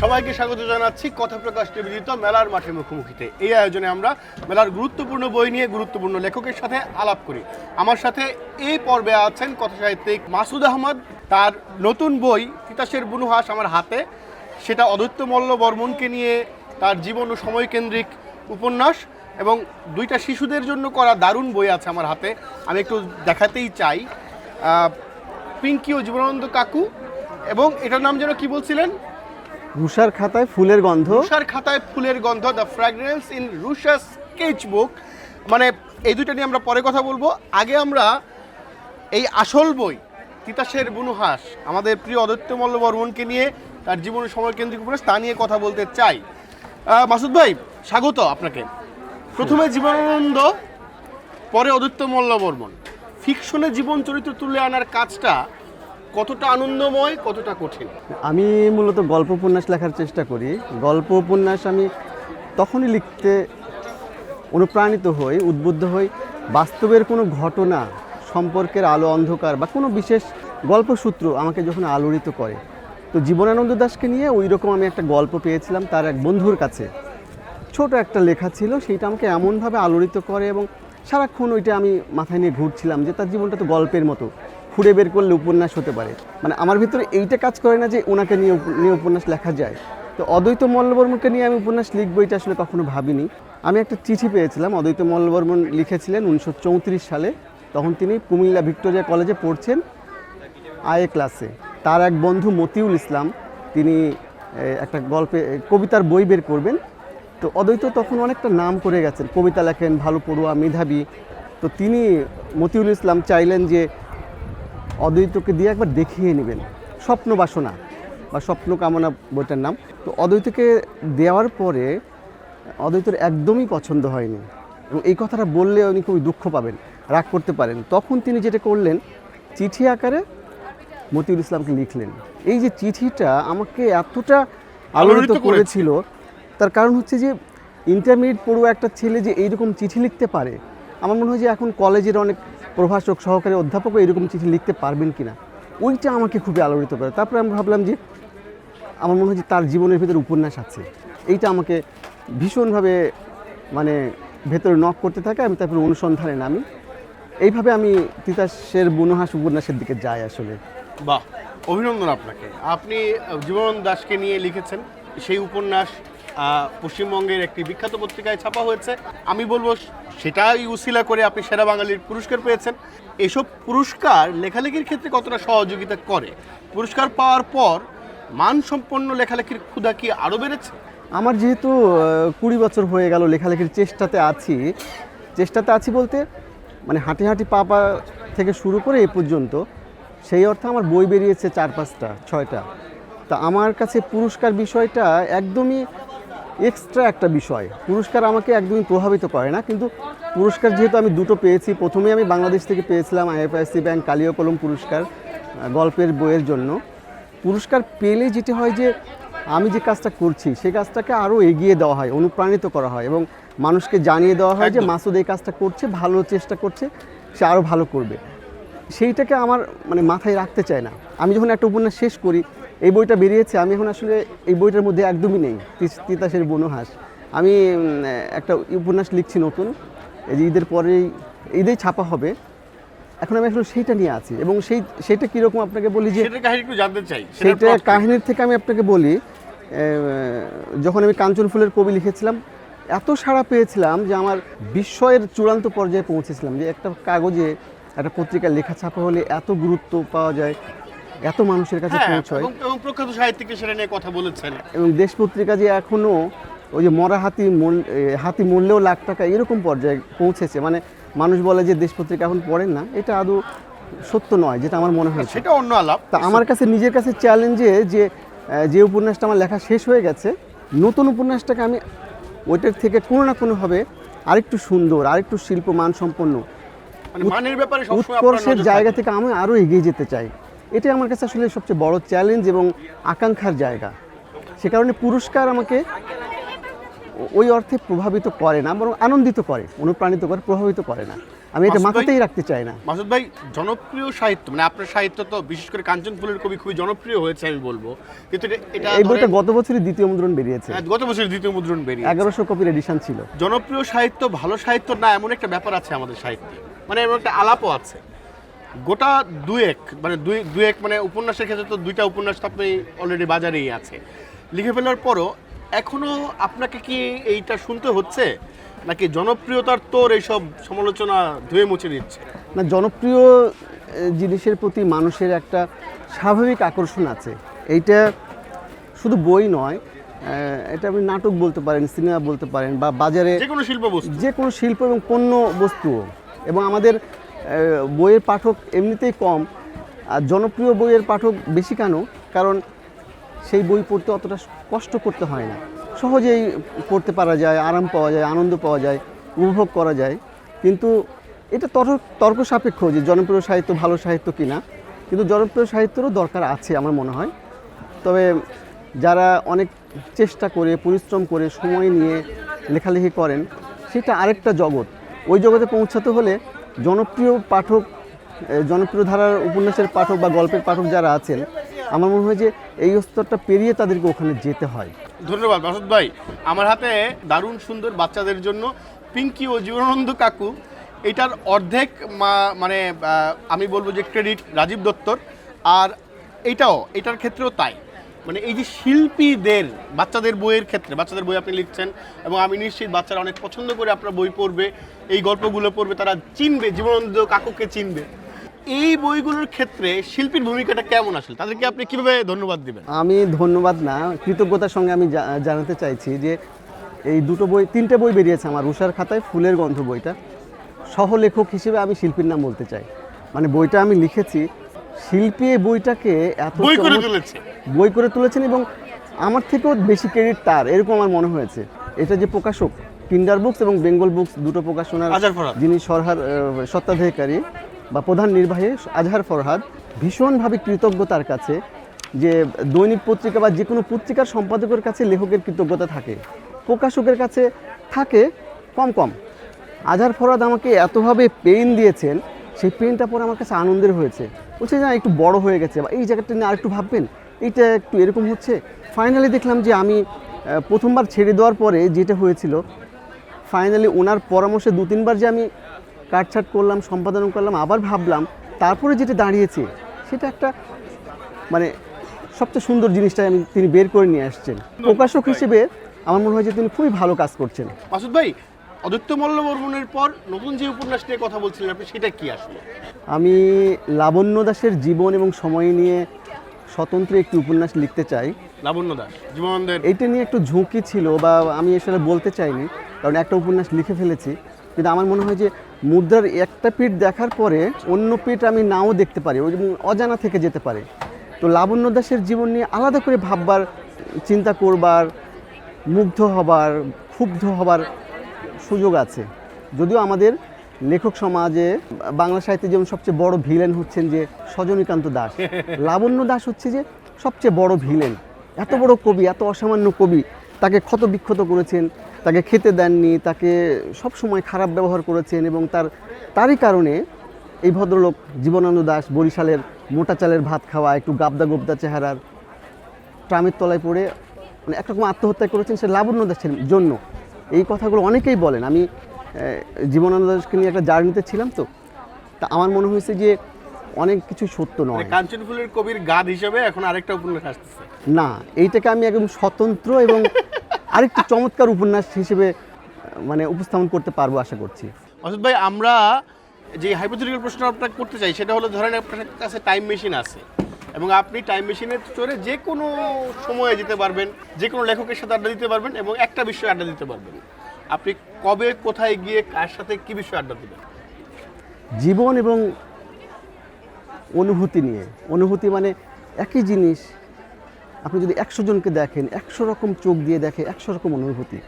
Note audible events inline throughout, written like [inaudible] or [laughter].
সবাইকে স্বাগত জানাচ্ছি কথা প্রকাশ নিবেদিত মেলার মাঠে মুখোমুখিতে। এই আয়োজনে আমরা মেলার গুরুত্বপূর্ণ বই নিয়ে গুরুত্বপূর্ণ লেখকের সাথে আলাপ করি। আমার সাথে এই পর্বে আছেন কথা সাহিত্যিক মাসুদ আহমদ। তার নতুন বই তিতাসের বুনুহাস আমার হাতে। সেটা অদৈত্য মল্ল বর্মনকে নিয়ে তার জীবন ও সময়কেন্দ্রিক উপন্যাস এবং দুইটা শিশুদের জন্য করা দারুণ বই আছে আমার হাতে। আমি একটু দেখাতেই চাই। পিঙ্কি ও জীবনানন্দ কাকু এবং এটার নাম যেন কি বলছিলেন? রুষার খাতায় ফুলের গন্ধ। রুষার খাতায় ফুলের গন্ধ the fragrance in Rusha's sketchbook মানে এই দুইটা নিয়ে আমরা পরে কথা বলব। আগে আমরা এই আসল বই তিতাসের বুনুহাস আমাদের প্রিয় অদত্য মল্ল বর্মনকে নিয়ে তার জীবনের সময় কেন্দ্রিক উপন্যাস, তা নিয়ে কথা বলতে চাই। মাসুদ ভাই, স্বাগত আপনাকে। প্রথমে জীবনানন্দ, পরে অদিত্য মল্ল বর্মন। ফিকশনে জীবন চরিত্র তুলে আনার কাজটা কতটা আনন্দময়, কতটা কঠিন? আমি মূলত গল্প উপন্যাস লেখার চেষ্টা করি। গল্প উপন্যাস আমি তখনই লিখতে অনুপ্রাণিত হই, উদ্বুদ্ধ হই, বাস্তবের কোনো ঘটনা, সম্পর্কের আলো অন্ধকার বা কোনো বিশেষ গল্পসূত্র আমাকে যখন আলোড়িত করে। তো জীবনানন্দ দাসকে নিয়ে ওই রকম আমি একটা গল্প পেয়েছিলাম তার এক বন্ধুর কাছে। ছোট একটা লেখা ছিল, সেইটা আমাকে এমনভাবে আলোড়িত করে এবং সারাক্ষণ ওইটা আমি মাথায় নিয়ে ঘুরছিলাম যে তার জীবনটা তো গল্পের মতো খুঁড়ে বের করলে উপন্যাস হতে পারে। মানে আমার ভিতরে এইটা কাজ করে না যে ওনাকে নিয়ে নিয়ে উপন্যাস লেখা যায়। তো অদ্বৈত মল্লবর্মনকে নিয়ে আমি উপন্যাস লিখব এটা আসলে কখনো ভাবিনি। আমি একটা চিঠি পেয়েছিলাম, অদ্বৈত মল্লবর্মন লিখেছিলেন উনিশশো চৌত্রিশ সালে। তখন তিনি কুমিল্লা ভিক্টোরিয়া কলেজে পড়ছেন, আয়ে ক্লাসে। তার এক বন্ধু মতিউল ইসলাম, তিনি একটা গল্পে কবিতার বই বের করবেন। তো অদ্বৈত তখন অনেকটা নাম করে গেছেন। কবিতা লেখেন, ভালো পড়ুয়া, মেধাবী। তো তিনি মতিউল ইসলাম চাইলেন যে অদ্বৈতকে দিয়ে একবার দেখিয়ে নেবেন। স্বপ্ন বাসনা বা স্বপ্ন কামনা বইটার নাম। তো অদ্বৈতকে দেওয়ার পরে অদ্বৈতর একদমই পছন্দ হয়নি এবং এই কথাটা বললে উনি খুবই দুঃখ পাবেন, রাগ করতে পারেন। তখন তিনি যেটা করলেন, চিঠি আকারে মতিউল ইসলামকে লিখলেন। এই যে চিঠিটা আমাকে এতটা আলোড়িত করেছিল তার কারণ হচ্ছে যে ইন্টারমিডিয়েট পড়ুয়া একটা ছেলে যে এইরকম চিঠি লিখতে পারে আমার মনে হয় যে এখন কলেজের অনেক প্রভাষক সহকারী অধ্যাপকও এরকম চিঠি লিখতে পারবেন কিনা ওইটা আমাকে খুবই আলোড়িত করে। তারপরে আমি ভাবলাম যে আমার মনে হয় যে তার জীবনের ভিতরে উপন্যাস আছে। এইটা আমাকে ভীষণভাবে মানে ভেতরে নক করতে থাকে আমি তারপরে অনুসন্ধানে নামি। এইভাবে আমি তিতাসের বনহাস উপন্যাসের দিকে যাই আসলে। বাহ। অভিনন্দন আপনাকে। আপনি জীবনানন্দ দাসকে নিয়ে লিখেছেন সেই উপন্যাস পশ্চিমবঙ্গের একটি বিখ্যাত পত্রিকায় ছাপা হয়েছে। আমি বলব সেটাই উসিলা করে আপনি সেরা বাঙালির পুরস্কার পেয়েছেন। এসব পুরস্কার লেখালেখির ক্ষেত্রে কতটা সহযোগিতা করে? পুরস্কার পাওয়ার পর মানসম্পন্ন লেখালেখির ক্ষুধা কি আরও বেড়েছে? আমার যেহেতু কুড়ি বছর হয়ে গেল লেখালেখির চেষ্টাতে আছি চেষ্টাতে আছি বলতে মানে হাঁটি হাঁটি পা পা থেকে শুরু করে এ পর্যন্ত সেই অর্থে আমার বই বেরিয়েছে চার পাঁচটা ছয়টা। তা আমার কাছে পুরস্কার বিষয়টা একদমই এক্সট্রা একটা বিষয়। পুরস্কার আমাকে একদমই প্রভাবিত করে না কিন্তু পুরস্কার যেহেতু আমি দুটো পেয়েছি প্রথমে আমি বাংলাদেশ থেকে পেয়েছিলাম আইএফআইসি ব্যাংক কালিয়া কলম পুরস্কার গল্পের বইয়ের জন্য। পুরস্কার পেলে যেটি হয় যে আমি যে কাজটা করছি সেই কাজটাকে আরও এগিয়ে দেওয়া হয় অনুপ্রাণিত করা হয় এবং মানুষকে জানিয়ে দেওয়া হয় যে। মাসুদ এই কাজটা করছে ভালো চেষ্টা করছে সে আরও ভালো করবে। সেইটাকে আমার মানে মাথায় রাখতে চায় না। আমি যখন একটা উপন্যাস শেষ করি এই বইটা বেরিয়েছে আমি এখন আসলে এই বইটার মধ্যে একদমই নেই তিস- তিতাসের বনহাস। আমি একটা উপন্যাস লিখছি নতুন এই যে ঈদের পরেই ঈদেই ছাপা হবে। এখন আমি আসলে সেইটা নিয়ে আছি এবং সেই সেইটা কীরকম আপনাকে বলি যে জানতে চাই সেইটা কাহিনীর থেকে আমি আপনাকে বলি যখন আমি কাঞ্চন ফুলের কবি লিখেছিলাম এত সাড়া পেয়েছিলাম যে আমার বিস্ময়ের চূড়ান্ত পর্যায়ে পৌঁছেছিলাম যে একটা কাগজে একটা পত্রিকা লেখা ছাপা হলে এত গুরুত্ব পাওয়া যায় এত মানুষের কাছে হ্যাঁ পৌঁছয়। এবং প্রখ্যাত সাহিত্যিক সেটা নিয়ে কথা বলেছেন। এবং দেশ পত্রিকা যে এখনও ওই যে মরা হাতি মূল- হাতি মূল্যেও লাখ টাকা এরকম পর্যায়ে পৌঁছেছে মানে মানুষ বলে যে দেশ পত্রিকা এখন পড়েন না এটা আদৌ সত্য নয় যেটা আমার মনে হয় সেটা অন্য আলাপ। তা আমার কাছে নিজের কাছে চ্যালেঞ্জে যে যে উপন্যাসটা আমার লেখা শেষ হয়ে গেছে নতুন উপন্যাসটাকে আমি ওইটার থেকে কোনো না কোনোভাবে আরেকটু সুন্দর আরেকটু শিল্প মানসম্পন্ন মানে মানের ব্যাপারে উৎকর্ষের জায়গা থেকে আমি আরও এগিয়ে যেতে চাই। এটাই আমার কাছে আসলে সবচেয়ে বড় চ্যালেঞ্জ এবং আকাঙ্ক্ষার জায়গা। সে কারণে পুরস্কার আমাকে ওই অর্থে প্রভাবিত করে না বরং আনন্দিত করে অনুপ্রাণিত করে প্রভাবিত করে না। আমি এটা মাথাতেই রাখতে চাই না। মাসুদ ভাই জনপ্রিয় সাহিত্য মানে আপনার সাহিত্য তো বিশেষ করে কাঞ্চন ফুলের কবি খুবই জনপ্রিয় হয়েছে আমি বলব। কিন্তু এটা- এই বইটা গত বছরই দ্বিতীয় মুদ্রণ বেরিয়েছে। হ্যাঁ, গত বছর দ্বিতীয় মুদ্রণ বেরিয়ে এগারোশো কপির এডিশন ছিল। জনপ্রিয় সাহিত্য ভালো সাহিত্য না এমন একটা ব্যাপার আছে আমাদের সাহিত্যে। মানে এমন একটা আলাপও আছে। গোটা দুয়েক মানে দুই দুয়েক মানে উপন্যাসের ক্ষেত্রে তো দুইটা উপন্যাস তো আপনি অলরেডি বাজারেই আছে। লিখে ফেলার পরও এখনও আপনাকে কি এইটা শুনতে হচ্ছে? নাকি জনপ্রিয়তার তোর এইসব সমালোচনা ধুয়ে মুছে দিচ্ছে? না জনপ্রিয় জিনিসের প্রতি মানুষের একটা স্বাভাবিক আকর্ষণ আছে। এইটা শুধু বই নয় এটা আপনি নাটক বলতে পারেন সিনেমা বলতে পারেন বা বাজারে যে কোনো শিল্প বস্তু যে কোনো শিল্প এবং পণ্য বস্তু এবং আমাদের বইয়ের পাঠক এমনিতেই কম, আর জনপ্রিয় বইয়ের পাঠক বেশি কেন? কারণ সেই বই পড়তে অতটা কষ্ট করতে হয় না। সহজেই পড়তে পারা যায়, আরাম পাওয়া যায়, আনন্দ পাওয়া যায়, উপভোগ করা যায়। কিন্তু এটা তর্ক তর্ক সাপেক্ষ যে জনপ্রিয় সাহিত্য ভালো সাহিত্য কিনা। কিন্তু জনপ্রিয় সাহিত্যেরও দরকার আছে আমার মনে হয়। তবে যারা অনেক চেষ্টা করে, পরিশ্রম করে, সময় নিয়ে লেখালেখি করেন, সেটা আরেকটা জগৎ। ওই জগতে পৌঁছাতে হলে জনপ্রিয় পাঠক জনপ্রিয় ধারার উপন্যাসের পাঠক বা গল্পের পাঠক যারা আছেন, আমার মনে হয় যে এই স্তরটা পেরিয়ে তাদেরকে ওখানে যেতে হয়। ধন্যবাদ মাসুদ ভাই। আমার হাতে দারুণ সুন্দর বাচ্চাদের জন্য পিঙ্কি ও জীবনানন্দ কাকু। এটার অর্ধেক মানে আমি বলব যে ক্রেডিট রাজীব দত্তর। আর এটাও, এটার ক্ষেত্রেও তাই। মানে এই যে শিল্পীদের, বাচ্চাদের বইয়ের ক্ষেত্রে, বাচ্চাদের বই আপনি লিখছেন এবং আমি নিশ্চিত বাচ্চারা অনেক পছন্দ করে আপনার বই পড়বে, এই গল্পগুলো পড়বে, তারা চিনবে, জীবনানন্দ কাকুকে চিনবে। এই বইগুলোর ক্ষেত্রে শিল্পীর ভূমিকাটা কেমন আসলে? তাদেরকে আপনি কীভাবে ধন্যবাদ দিবেন? আমি ধন্যবাদ না, কৃতজ্ঞতার সঙ্গে আমি জানাতে চাইছি যে এই দুটো বই, তিনটে বই বেরিয়েছে আমার উষার খাতায়, ফুলের গন্ধ বইটা। সহলেখক হিসেবে আমি শিল্পীর নাম বলতে চাই। মানে বইটা আমি লিখেছি শিল্পী এই বইটাকে এত বই করে তুলেছে। বই করে তুলেছেন এবং আমার থেকেও বেশি ক্রেডিট তার এরকম আমার মনে হয়েছে। এটা যে প্রকাশক কিন্ডার বুকস এবং বেঙ্গল বুকস দুটো প্রকাশনার যিনি সরহার আহ, স্বত্বাধিকারী বা প্রধান নির্বাহী আজহার ফরহাদ ভীষণভাবে কৃতজ্ঞ তার কাছে যে দৈনিক পত্রিকা বা যে কোনো পত্রিকার সম্পাদকের কাছে লেখকের কৃতজ্ঞতা থাকে। প্রকাশকের কাছে থাকে কম কম। আজহার ফরহাদ আমাকে এতভাবে পেইন দিয়েছেন সেই পেইনটা পরে আমার কাছে আনন্দের হয়েছে। বলছে না একটু বড় হয়ে গেছে। বা এই জায়গাটা নিয়ে আরেকটু ভাববেন, এইটা একটু এরকম হচ্ছে? ফাইনালি দেখলাম যে আমি প্রথমবার ছেড়ে দেওয়ার পরে যেটা হয়েছিল ফাইনালি ওনার পরামর্শে দু, তিনবার যে আমি কাটছাট করলাম, সম্পাদন করলাম, আবার ভাবলাম, তারপরে যেটা দাঁড়িয়েছে, সেটা একটা মানে সবচেয়ে সুন্দর জিনিসটা আমি, তিনি বের করে নিয়ে আসছেন। প্রকাশক হিসেবে আমার মনে হয় যে তিনি খুবই ভালো কাজ করছেন। মাসুদ ভাই অদিত্য মল্ল বর্মনের পর নতুন যে উপন্যাস নিয়ে কথা বলছিলেন আপনি সেটা কি আসলে? আমি লাবণ্য দাসের জীবন এবং সময় নিয়ে স্বতন্ত্র একটি উপন্যাস লিখতে চাই। লাবণ্য দাস জীবনানন্দের এইটা নিয়ে একটু ঝুঁকি ছিল বা আমি আসলে বলতে চাইনি কারণ একটা উপন্যাস লিখে ফেলেছি। কিন্তু আমার মনে হয় যে মুদ্রার একটা পিঠ দেখার পরে অন্য পিঠ আমি নাও দেখতে পারি অজানা থেকে যেতে পারে। তো লাবণ্য দাসের জীবন নিয়ে আলাদা করে ভাববার চিন্তা করবার মুগ্ধ হবার ক্ষুব্ধ হবার সুযোগ আছে। যদিও আমাদের লেখক সমাজে বাংলা সাহিত্যে যেমন সবচেয়ে বড় ভিলেন হচ্ছেন যে সজনীকান্ত দাস [laughs] লাবণ্য দাস হচ্ছে যে সবচেয়ে বড় ভিলেন এত বড় কবি এত অসামান্য কবি তাকে ক্ষত বিক্ষত করেছেন তাকে খেতে দেননি তাকে সব সময় খারাপ ব্যবহার করেছেন এবং তার তারই কারণে এই ভদ্রলোক জীবনানন্দ দাস বরিশালের মোটা চালের ভাত খাওয়া একটু গাবদা গোবদা চেহারার ট্রামের তলায় পড়ে মানে একরকম আত্মহত্যা করেছেন সে লাবণ্য দাসের জন্য। এই কথাগুলো অনেকেই বলেন। আমি জীবনানন্দ দাসকে নিয়ে একটা জার্নিতে ছিলাম তো। তা আমার মনে হয়েছে যে অনেক কিছু সত্য নয়। কাঞ্চন ফুলের কবির গাদ হিসেবে এখন আরেকটা উপন্যাস আসতেছে। না এইটাকে আমি একদম স্বতন্ত্র এবং [laughs] আরেকটি চমৎকার উপন্যাস হিসেবে মানে উপস্থাপন করতে পারব আশা করছি। মাসুদ ভাই আমরা যে হাইপোথেটিক্যাল প্রশ্ন আপনাকে করতে চাই সেটা হলো ধরেন আপনার কাছে টাইম মেশিন আছে। এবং আপনি টাইম মেশিনে চড়ে যে কোনো সময়ে যেতে পারবেন যে কোনো লেখকের সাথে আড্ডা দিতে পারবেন এবং একটা বিষয়ে আড্ডা দিতে পারবেন। আপনি কবে কোথায় গিয়ে কার সাথে কি বিষয়ে আড্ডা দিবেন? জীবন এবং অনুভূতি নিয়ে। অনুভূতি মানে একই জিনিস। আপনি যদি একশো জনকে দেখেন একশো রকম চোখ দিয়ে দেখে একশো রকম অনুভূতি।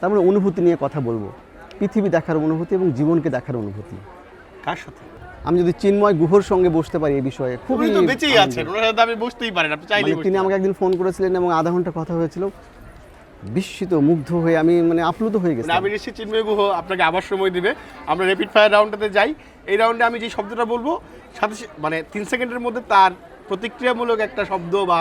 তার মানে অনুভূতি নিয়ে কথা বলব। পৃথিবী দেখার অনুভূতি এবং জীবনকে দেখার অনুভূতি। কার সাথে? আমি যদি চিন্ময় গুহর সঙ্গে বসতে পারি এই বিষয়ে খুবই তো বেঁচেই। আছেন ওনার সাথে আপনি বসতেই পারেন আপনি মানে বসতে তিনি আমাকে একদিন ফোন করেছিলেন এবং আধা ঘণ্টা কথা হয়েছিল। বিস্মিত মুগ্ধ হয়ে আমি মানে আপ্লুত হয়ে গেছি। আমি নিশ্চিত চিন্ময় গুহ আপনাকে আবার সময় দিবে। আমরা র্যাপিড ফায়ার রাউন্ডটাতে যাই। এই রাউন্ডে আমি যে শব্দটা বলব সাথে মানে তিন সেকেন্ডের মধ্যে তার প্রতিক্রিয়ামূলক একটা শব্দ বা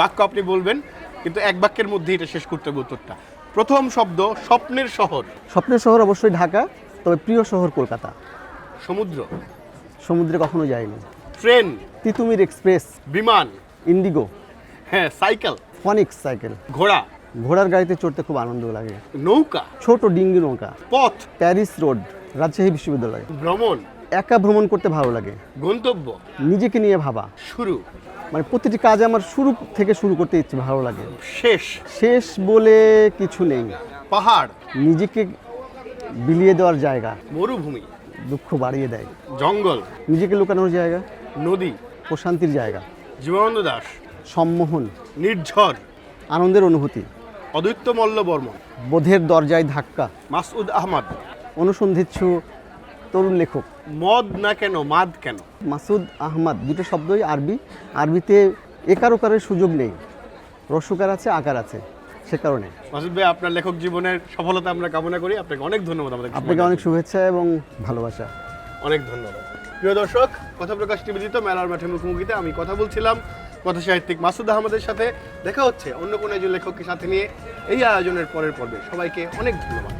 বাক্য আপনি বলবেন কিন্তু এক বাক্যের মধ্যে এটা শেষ করতে হবে উত্তরটা। প্রথম শব্দ স্বপ্নের শহর। স্বপ্নের শহর অবশ্যই ঢাকা তবে প্রিয় শহর কলকাতা। সমুদ্র। সমুদ্রে কখনো যাইনি ট্রেন তিতুমির এক্সপ্রেস বিমান ইন্ডিগো হ্যাঁ সাইকেল ফনিক্স সাইকেল। ঘোড়া ঘোড়ার গাড়িতে চড়তে খুব আনন্দ লাগে। নৌকা ছোট ডিঙ্গি নৌকা পথ প্যারিস রোড রাজশাহী বিশ্ববিদ্যালয়। ভ্রমণ একা ভ্রমণ করতে ভালো লাগে। গন্তব্য নিজেকে নিয়ে ভাবা। শুরু। মানে প্রতিটি কাজ আমার শুরু থেকে শুরু করতে ইচ্ছে ভালো লাগে। শেষ। শেষ বলে কিছু নেই। পাহাড়। নিজেকে বিলিয়ে দেওয়ার জায়গা। মরুভূমি। দুঃখ বাড়িয়ে দেয়। জঙ্গল। নিজেকে লুকানোর জায়গা। নদী। প্রশান্তির জায়গা। জীবনানন্দ দাস। সম্মোহন। নির্ঝর। আনন্দের অনুভূতি। অদ্বৈত মল্ল বর্মন। বোধের দরজায় ধাক্কা। মাসউদ আহমদ। অনুসন্ধিৎসু তরুণ লেখক। মদ না কেন মাদ কেন? মাসুদ আহমদ। দুটো শব্দই আরবি। আরবিতে একার ওকারের সুযোগ নেই। রসুকার আছে আকার আছে। সে কারণে। মাসুদ ভাই আপনার লেখক জীবনের সফলতা আমরা কামনা করি। আপনাকে অনেক ধন্যবাদ আমাদের আপনাকে অনেক শুভেচ্ছা এবং ভালোবাসা। অনেক ধন্যবাদ। প্রিয় দর্শক কথা প্রকাশ নিবেদিত মেলার মাঠে মুখোমুখিতে আমি কথা বলছিলাম কথা সাহিত্যিক মাসুদ আহমদের সাথে। দেখা হচ্ছে অন্য কোনো একজন লেখককে সাথে নিয়ে এই আয়োজনের পরের পর্বে। সবাইকে অনেক ধন্যবাদ।